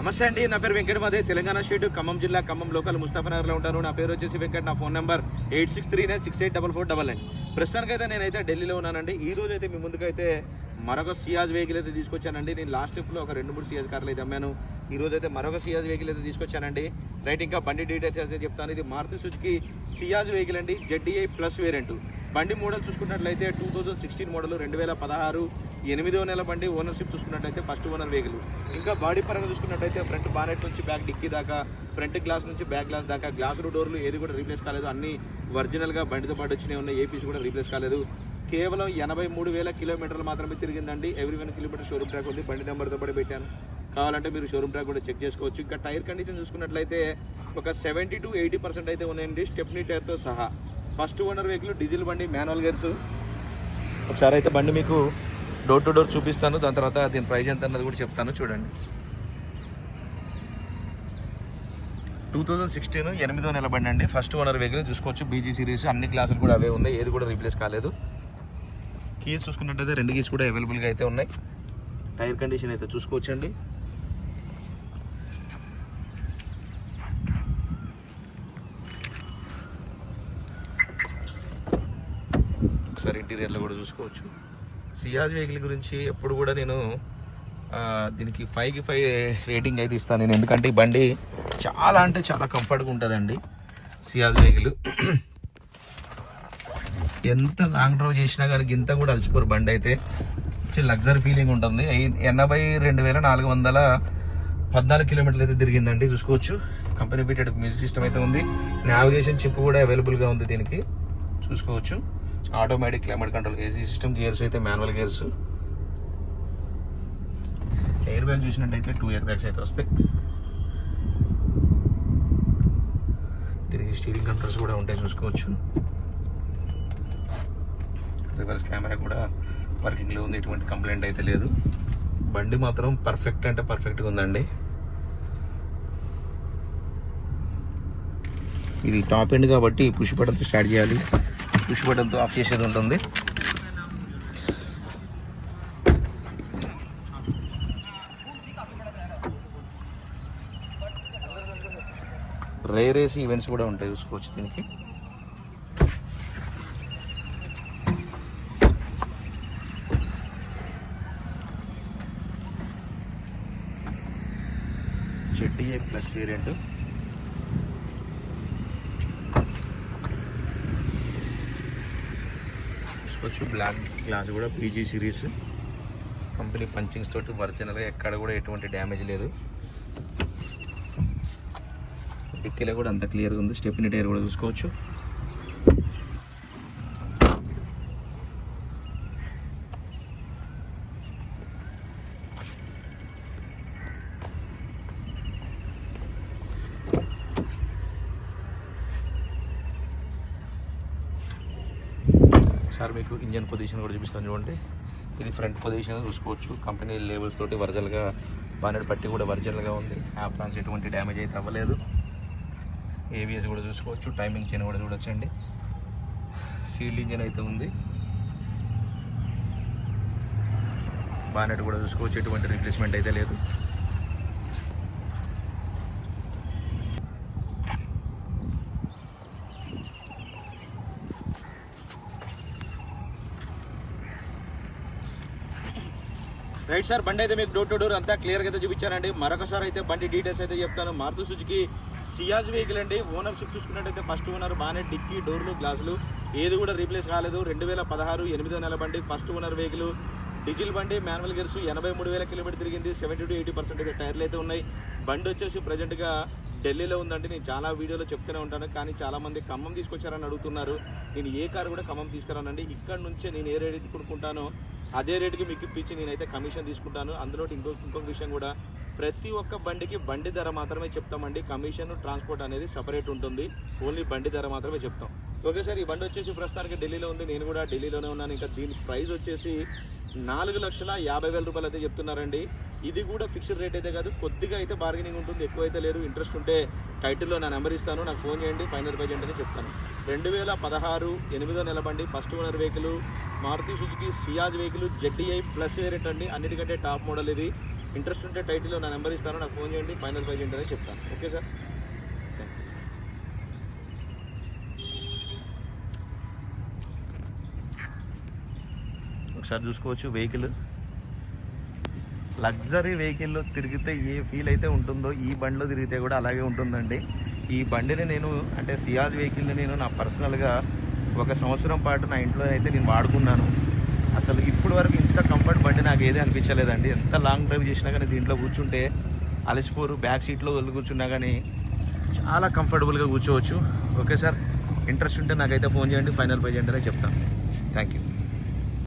నమస్తే అండి నా పేరు వెంకట మాదే తెలంగాణ స్టేట్ ఖమ్మం జిల్లా ఖమ్మం లోకల్ ముస్తాఫనగర్లో ఉంటాను. నా పేరు వచ్చేసి వెంకట్ నా phone number eight six three nine six eight double four double nine ప్రస్తుతానికైతే నేనైతే ఢిల్లీలో ఉన్నానండి. ఈ రోజు అయితే మీ ముందుకైతే మరొక సియాజ్ వెహికల్ అయితే తీసుకొచ్చానండి. నేను లాస్ట్ ట్రిప్లో ఒక రెండు మూడు సియాజ్ కార్లు అయితే అమ్మాను. ఈ రోజు అయితే మరొక సియాజ్ వెహికల్ అయితే తీసుకొచ్చానండి. రైట్ ఇంకా బండి డీటెయిల్స్ అయితే చెప్తాను. ఇది మారుతి సుజుకి సియాజ్ వెహికల్ అండి జెడ్డీఐ ప్లస్ వేరియంట్. బండి మోడల్ చూసుకున్నట్లయితే టూ థౌజండ్ సిక్స్టీన్ మోడల్ రెండు వేల పదహారు ఎనిమిదో నెల బండి ఓనర్షిప్ చూసుకున్నట్లయితే ఫస్ట్ ఓనర్ వెహికల్ ఇంకా బాడీ పరంగా చూసుకున్నట్లయితే ఫ్రంట్ బానెట్ నుంచి బ్యాక్ డిక్కీ దాకా ఫ్రంట్ గ్లాస్ నుంచి బ్యాక్ గ్లాస్ దాకా గ్లాసులు డోర్లు ఏది కూడా రీప్లేస్ కాలేదు. అన్ని ఒరిజినల్గా బండితో పాటు వచ్చినాయి ఉన్నాయి. ఏపీస్ కూడా రీప్లేస్ కాలేదు. కేవలం ఎనభై మూడు వేల కిలోమీటర్లు మాత్రమే తిరిగిందండి. Every one kilometre showroom track ఉంది. బండి నెంబర్తో పాటు పెట్టాను. కావాలంటే మీరు షోరూమ్ ట్రాక్ కూడా చెక్ చేసుకోవచ్చు. ఇంకా టైర్ కండిషన్ చూసుకున్నట్లయితే ఒక సెవెంటీ టు ఎయిటీ పర్సెంట్ అయితే ఉన్నాయండి. స్టెప్నీ టైర్తో సహా. ఫస్ట్ ఓనర్ వెహికల్ డీజిల్ బండి మాన్యువల్ గేర్స్. ఒకసారి అయితే బండి మీకు డోర్ టు డోర్ చూపిస్తాను. దాని తర్వాత దీని ప్రైజ్ ఎంత అన్నది కూడా చెప్తాను. చూడండి. టూ థౌజండ్ సిక్స్టీన్ ఎనిమిదో నెల బండి అండి. ఫస్ట్ ఓనర్ వెహికల్ చూసుకోవచ్చు. బీజీ సిరీస్ అన్ని క్లాసులు కూడా అవే ఉన్నాయి. ఏది కూడా రీప్లేస్ కాలేదు. కీస్ చూసుకున్నట్టయితే రెండు కీస్ కూడా అవైలబుల్గా అయితే ఉన్నాయి. టైర్ కండిషన్ అయితే చూసుకోవచ్చండి. ఒకసారి ఇంటీరియర్లో కూడా చూసుకోవచ్చు. సియాజ్ వెహికల్ గురించి ఎప్పుడు కూడా నేను దీనికి ఫైవ్కి ఫైవ్ రేటింగ్ అయితే ఇస్తాను నేను. ఎందుకంటే ఈ బండి చాలా అంటే చాలా కంఫర్ట్గా ఉంటుందండి సియాజ్ వెహికల్. ఎంత లాంగ్ డ్రైవ్ చేసినా కానీ ఇంత కూడా అలసిపోరు బండి అయితే. మంచి లగ్జరీ ఫీలింగ్ ఉంటుంది. ఎనభై రెండు వేల నాలుగు వందల పద్నాలుగు కిలోమీటర్లు అయితే తిరిగిందండి చూసుకోవచ్చు. కంపెనీ ఫిటెడ్ మ్యూజిక్ సిస్టమ్ అయితే ఉంది. నావిగేషన్ చిప్ కూడా అవైలబుల్గా ఉంది దీనికి. చూసుకోవచ్చు. Automatic climate control AC system gears అయితే మాన్యువల్ గేర్స్ ఎయిర్ బ్యాగ్ చూసినట్టయితే టూ ఇయర్ బ్యాగ్స్ అయితే వస్తాయి. తిరిగి స్టీరింగ్ కంట్రోల్స్ కూడా ఉంటాయి చూసుకోవచ్చు. రివర్స్ కెమెరా కూడా వర్కింగ్లో ఉంది ఎటువంటి కంప్లైంట్ అయితే లేదు. బండి మాత్రం పర్ఫెక్ట్ అంటే పర్ఫెక్ట్గా ఉందండి. ఇది టాప్ ఎండ్ కాబట్టి పుష్ బటన్తో స్టార్ట్ చేయాలి. పుష్ బటన్తో ఆఫ్ చేసేది ఉంటుంది. రేర్ రేస్ ఈవెంట్స్ కూడా ఉంటాయి చూసుకోవచ్చు దీనికి. జెడ్డీఏ ప్లస్ వేరియంట్ చూసుకోవచ్చు బ్లాక్ గ్లాస్ కూడా పీజీ సిరీస్. కంపెనీ పంచింగ్స్ తోటి ఒరిజినల్గా ఎక్కడ కూడా ఎటువంటి డ్యామేజ్ లేదు. డిక్కీలో కూడా అంత క్లియర్గా ఉంది. స్టెప్ని టైర్ కూడా చూసుకోవచ్చు. ఒకసారి మీకు ఇంజన్ పొజిషన్ కూడా చూపిస్తాను చూడండి. ఇది ఫ్రంట్ పొజిషన్ చూసుకోవచ్చు. కంపెనీ లేబుల్స్ తోటి ఒరిజినల్గా బానెట్ పట్టి కూడా ఒరిజినల్గా ఉంది. యాప్రాన్స్ ఎటువంటి డ్యామేజ్ అయితే అవ్వలేదు. ఏవిఎస్ కూడా చూసుకోవచ్చు. టైమింగ్ చైన్ కూడా చూడొచ్చండి. సీల్డ్ ఇంజన్ అయితే ఉంది. బానెట్ కూడా చూసుకోవచ్చు. ఎటువంటి రిప్లేస్మెంట్ అయితే లేదు. రైట్ సార్ బండి అయితే మీకు డోర్ టు డోర్ అంతా క్లియర్గా అయితే చూపించానండి. మరొకసారి అయితే బండి డీటెయిల్స్ అయితే చెప్తాను. మారుతి సుజుకి సియాజ్ వెహికల్ అండి. ఓనర్షిప్ చూసుకున్నట్టయితే ఫస్ట్ ఓనర్ బాగానే డిక్కీ డోర్లు గ్లాసులు. ఏది కూడా రీప్లేస్ కాలేదు. రెండు వేల పదహారు ఎనిమిదో నెల బండి ఫస్ట్ ఓనర్ వెహికల్ డీజిల్ బండి మాన్యువల్ గేర్స్ ఎనభై మూడు వేల కిలోమీటర్ తిరిగింది. సెవెంటీ టు ఎయిటీ పర్సెంట్ అయితే టైర్లు అయితే ఉన్నాయి. బండి వచ్చేసి ప్రజెంట్గా ఢిల్లీలో ఉందండి. నేను చాలా వీడియోలో చెప్తూనే ఉంటాను. కానీ చాలామంది ఖమ్మం తీసుకొచ్చారని అడుగుతున్నారు. నేను ఏ కారు కూడా ఖమ్మం తీసుకురానండి. ఇక్కడ నుంచే నేను ఏ రేట్ కొనుక్కుంటానో అదే రేటుకి మీకు ఇప్పించి నేనైతే కమిషన్ తీసుకుంటాను. అందులో ఇంకో ఇంకొక విషయం కూడా ప్రతి ఒక్క బండికి బండి ధర మాత్రమే చెప్తామండి. కమిషన్ ట్రాన్స్పోర్ట్ అనేది సపరేట్ ఉంటుంది. ఓన్లీ బండి ధర మాత్రమే చెప్తాం. ఓకే సార్ ఈ బండి వచ్చేసి ప్రస్తుతానికి ఢిల్లీలో ఉంది. నేను కూడా ఢిల్లీలోనే ఉన్నాను. ఇంకా దీని ప్రైస్ వచ్చేసి నాలుగు లక్షల యాభై వేల రూపాయలు అయితే చెప్తున్నారండి. ఇది కూడా ఫిక్స్డ్ రేట్ అయితే కాదు. కొద్దిగా అయితే బార్గెనింగ్ ఉంటుంది. ఎక్కువ అయితే లేదు. ఇంట్రెస్ట్ ఉంటే టైటిల్లో నా నెంబర్ ఇస్తాను. నాకు ఫోన్ చేయండి. ఫైనల్ ప్రైజ్ అంటే చెప్తాను. రెండు వేల పదహారు ఎనిమిదో నెల బండి first owner vehicle Maruti Suzuki Ciaz vehicle ZDI plus variant అండి. అన్నిటికంటే టాప్ మోడల్ ఇది. ఇంట్రెస్ట్ ఉంటే టైటిల్లో నా నెంబర్ ఇస్తాను. నాకు ఫోన్ చేయండి. ఫైనల్ ప్రైజ్ ఏంటనే చెప్తాను. Okay sir? ఒకసారి చూసుకోవచ్చు వెహికల్. లగ్జరీ వెహికల్లో తిరిగితే ఏ ఫీల్ అయితే ఉంటుందో ఈ బండిలో తిరిగితే కూడా అలాగే ఉంటుందండి. ఈ బండిని నేను అంటే సియాజ్ వెహికల్ని నేను నా పర్సనల్గా ఒక సంవత్సరం పాటు నా ఇంట్లో అయితే నేను వాడుకున్నాను. అసలు ఇప్పుడు వరకు ఇంత కంఫర్ట్ బండి నాకు ఏది అనిపించలేదండి. ఎంత లాంగ్ డ్రైవ్ చేసినా కానీ దీంట్లో కూర్చుంటే అలసిపోరు బ్యాక్ సీట్లో వదిలి కూర్చున్నా కానీ చాలా కంఫర్టబుల్గా కూర్చోవచ్చు. ఓకే సార్ ఇంట్రెస్ట్ ఉంటే నాకైతే ఫోన్ చేయండి ఫైనల్ పే చేయండి అని చెప్తాను. Thank you